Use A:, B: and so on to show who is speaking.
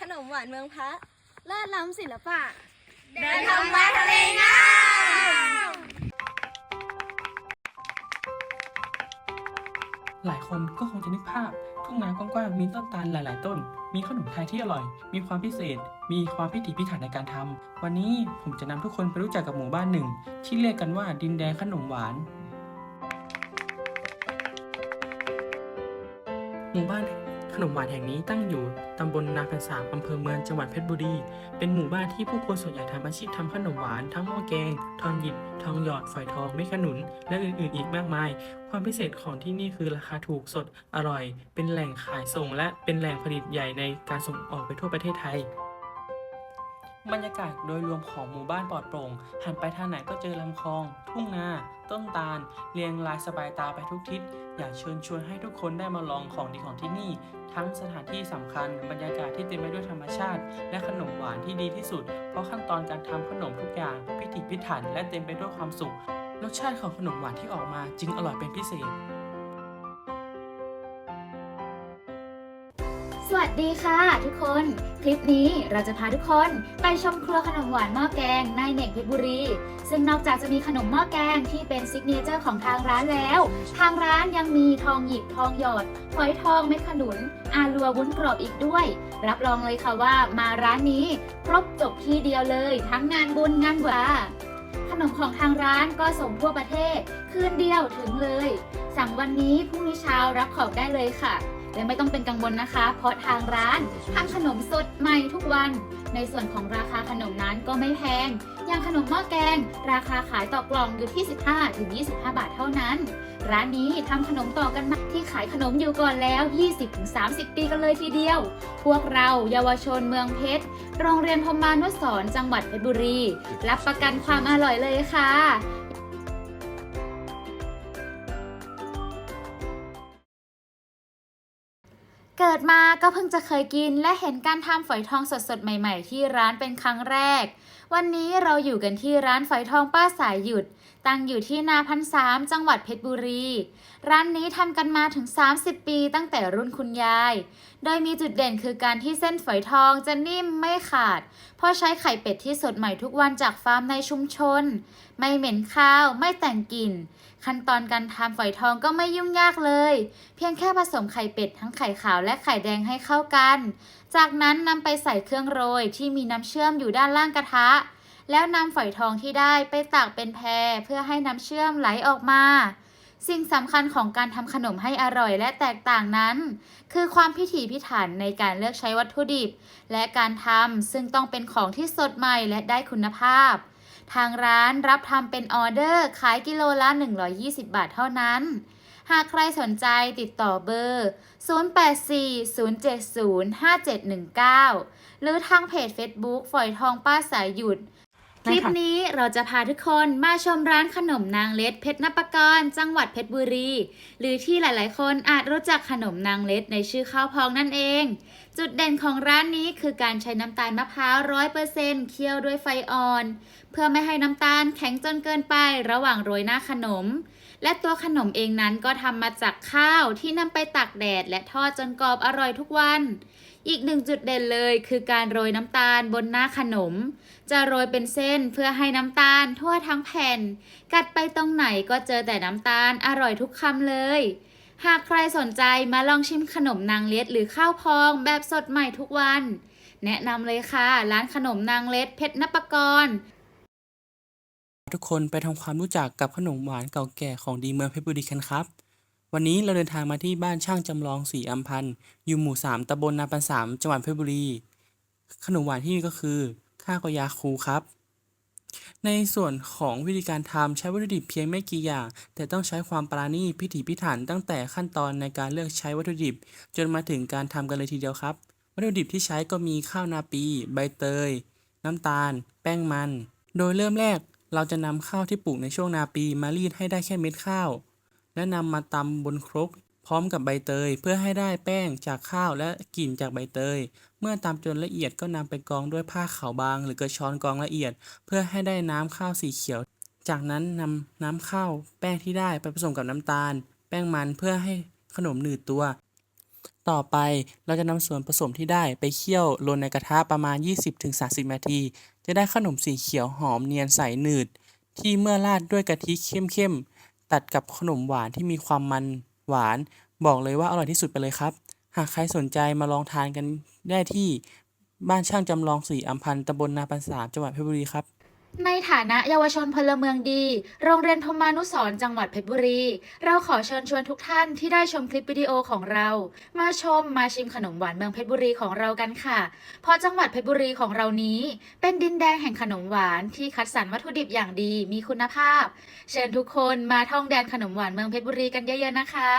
A: ขนมหวานเมืองพระ
B: เลิศล้ำศิลปะ
A: เดินทางมาทะเลงาม
C: หลายคนก็คงจะนึกภาพ ทุ่งนากว้างๆมีต้นตาลหลาย ๆ ต้น มีขนมไทยที่อร่อย มีความพิเศษ มีความพิถีพิถันในการทำวันนี้ผมจะนำทุกคนไปรู้จักกับหมู่บ้านหนึ่ง ที่เรียกกันว่าดินแดนขนมหวาน หมู่บ้าน ขนมหวานแห่งนี้ตั้งอยู่ตำบลนาพันสามอำเภอเมืองจังหวัดเพชรบุรี เป็นหมู่บ้านที่ผู้คนส่วนใหญ่ทำอาชีพทำขนมหวาน ทั้งหม้อแกง ทองหยิบ ทองหยอด ฝอยทอง เม็ดขนุน และอื่นๆ อีกมากมาย ความพิเศษของที่นี่คือราคาถูกสดอร่อย เป็นแหล่งขายส่ง และเป็นแหล่งผลิตใหญ่ในการส่งออกไปทั่วประเทศไทย บรรยากาศโดยรวมของหมู่บ้านปลอดโปร่ง หันไปทางไหนก็เจอลำคลอง ทุ่งนา ต้นตาล เรียงรายสบายตาไปทุกทิศ อยากเชิญชวนให้ทุกคนได้มาลองของดีของที่นี่ ทั้งสถานที่สำคัญ บรรยากาศที่เต็มไปด้วยธรรมชาติ และขนมหวานที่ดีที่สุด เพราะขั้นตอนการทำขนมทุกอย่าง พิถีพิถันและเต็มไปด้วยความสุข รสชาติของขนมหวานที่ออกมาจึงอร่อยเป็นพิเศษ
B: วัสดีค่ะทุกคน คลิปนี้เราจะพาทุกคนไปชมครัวขนมหวานหม้อแกงในเน่งเพชรบุรี ซึ่งนอกจากจะมีขนมหม้อแกงที่เป็นซิกเนเจอร์ของทางร้านแล้ว ทางร้านยังมีทองหยิบทองหยอดฝอยทองเม็ดขนุน อาลัววุ้นกรอบอีกด้วย รับรองเลยค่ะว่ามาร้านนี้ครบจบที่เดียวเลย ทั้งงานบุญงานหวาขนมของทางร้านก็ส่งทั่วประเทศ คืนเดียวถึงเลย สั่งวันนี้พรุ่งนี้เช้ารับของได้เลยค่ะ และไม่ต้องเป็นกังวลนะคะ เพราะทางร้านทำขนมสดใหม่ทุกวัน ในส่วนของราคาขนมนั้นก็ไม่แพง อย่างขนมหม้อแกง ราคาขายต่อกล่องอยู่ที่ 15ถึง25 บาทเท่านั้น ร้านนี้ทำขนมต่อกันมาที่ขายขนมอยู่ก่อนแล้ว 20ถึง30 ปีกันเลยทีเดียว พวกเราเยาวชนเมืองเพชร โรงเรียนพมานุสรจังหวัดเพชรบุรี รับประกันความอร่อยเลยค่ะ เกิดมาก็เพิ่งจะเคยกินและเห็นการทำฝอยทองสดๆ ใหม่ ๆ ที่ร้านเป็นครั้งแรก วันนี้เราอยู่กันที่ร้านฝอยทองป้าสายหยุดตั้งอยู่ที่นาพันสามจังหวัดเพชรบุรี ร้านนี้ทำกันมาถึง 30 ปีตั้งแต่รุ่นคุณยาย โดยมีจุดเด่นคือการที่เส้นฝอยทองจะนิ่มไม่ขาด เพราะใช้ไข่เป็ดที่สดใหม่ทุกวันจากฟาร์มในชุมชน ไม่เหม็นข้าว ไม่แต่งกลิ่น ขั้นตอนการทำฝอยทองก็ไม่ยุ่งยากเลย เพียงแค่ผสมไข่เป็ดทั้งไข่ขาวและไข่แดงให้เข้ากัน จากนั้นนำไปใส่เครื่องโรยที่มีน้ำเชื่อมอยู่ด้านล่างกระทะ แล้วนำฝอยทองที่ได้ไปตากเป็นแพรเพื่อให้น้ำเชื่อมไหลออกมา สิ่งสำคัญของการทำขนมให้อร่อยและแตกต่างนั้น คือความพิถีพิถันในการเลือกใช้วัตถุดิบ และการทำซึ่งต้องเป็นของที่สดใหม่และได้คุณภาพ ทางร้านรับทำเป็นออเดอร์ขายกิโลละ 120 บาทเท่านั้นหากใครสนใจติดต่อเบอร์ 0840705719 หรือทางเพจ Facebook ฝอยทองป้าสายหยุด คลิปนี้เราจะพาทุกคนมาชมร้านขนมนางเล็ดเพชรนปกรจังหวัดเพชรบุรี หรือที่หลายๆ คนอาจรู้จักขนมนางเล็ดในชื่อข้าวพองนั่นเอง จุดเด่นของร้านนี้คือการใช้น้ำตาลมะพร้าวร้อยเปอร์เซ็นต์เคี่ยวด้วยไฟอ่อน เพื่อไม่ให้น้ำตาลแข็งจนเกินไประหว่างโรยหน้าขนม และตัวขนมเองนั้นก็ทำมาจากข้าวที่นำไปตากแดด และทอดจนกรอบอร่อยทุกวัน อีกหนึ่งจุดเด่นเลยคือการโรยน้ำตาลบนหน้าขนม จะโรยเป็นเส้นเพื่อให้น้ำตาลทั่วทั้งแผ่น กัดไปตรงไหนก็เจอแต่น้ำตาลอร่อยทุกคำเลย หากใครสนใจมาลองชิมขนมนางเล็ดหรือข้าวพองแบบสดใหม่ทุกวัน แนะนำเลยค่ะ ร้านขนมนางเล็ดเพชรนปกร
C: ทุกคนไปทำความรู้จักกับขนมหวานเก่าแก่ของดีเมืองเพชรบุรีกันครับ วันนี้เราเดินทางมาที่บ้านช่างจำลองสีอัมพันธ์อยู่หมู่ 3ตำบลนาปันสามจังหวัดเพชรบุรี ขนมหวานที่นี่ก็คือ ข้าวกยาคูครับ ในส่วนของวิธีการทำใช้วัตถุดิบเพียงไม่กี่อย่าง แต่ต้องใช้ความปราณีตพิถีพิถันตั้งแต่ขั้นตอนในการเลือกใช้วัตถุดิบ จนมาถึงการทำกันเลยทีเดียวครับ วัตถุดิบที่ใช้ก็มีข้าวนาปี ใบเตย น้ำตาล แป้งมัน โดยเริ่มแรก เราจะนำข้าวที่ปลูกในช่วงนาปีมารีดให้ได้แค่เม็ดข้าว และนำมาตำบนครก พร้อมกับใบเตย เพื่อให้ได้แป้งจากข้าวและกลิ่นจากใบเตย เมื่อตำจนละเอียดก็นำไปกองด้วยผ้าขาวบาง หรือกระชอนกองละเอียด เพื่อให้ได้น้ำข้าวสีเขียว จากนั้นนำน้ำข้าวแป้งที่ได้ไปผสมกับน้ำตาล แป้งมันเพื่อให้ขนมหนืดตัวตต่อไปเราจะนำส่วนผสมที่ได้ไปเคี่ยวลนในกระทะประมาณ 20-30 นาที จะได้ขนมสีเขียวหอมเนียนใสหนืด ที่เมื่อราดด้วยกะทิเข้มๆ ตัดกับขนมหวานที่มีความมันหวาน บอกเลยว่าอร่อยที่สุดไปเลยครับ หากใครสนใจมาลองทานกันได้ที่บ้านช่างจำลองสีอัมพันธ์ตำบลนาปันสามจังหวัดเพชรบุรีครับ
B: ในฐานะเยาวชนพลเมืองดี โรงเรียนธมานุสรจังหวัดเพชรบุรี เราขอเชิญชวนทุกท่านที่ได้ชมคลิปวิดีโอของเรา มาชมมาชิมขนมหวานเมืองเพชรบุรีของเรากันค่ะ เพราะจังหวัดเพชรบุรีของเรานี้ เป็นดินแดงแห่งขนมหวานที่คัดสรรวัตถุดิบอย่างดีมีคุณภาพ เชิญทุกคนมาท่องแดนขนมหวานเมืองเพชรบุรีกันเยอะๆนะคะ